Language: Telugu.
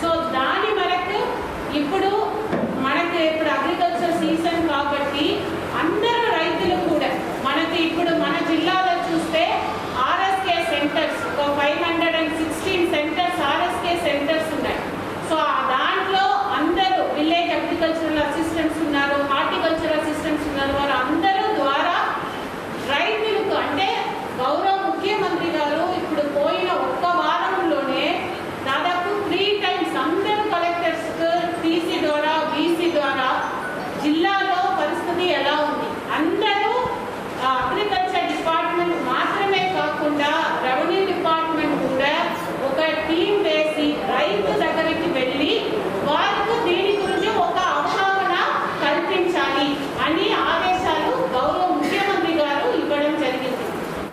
సో దాని వరకు ఇప్పుడు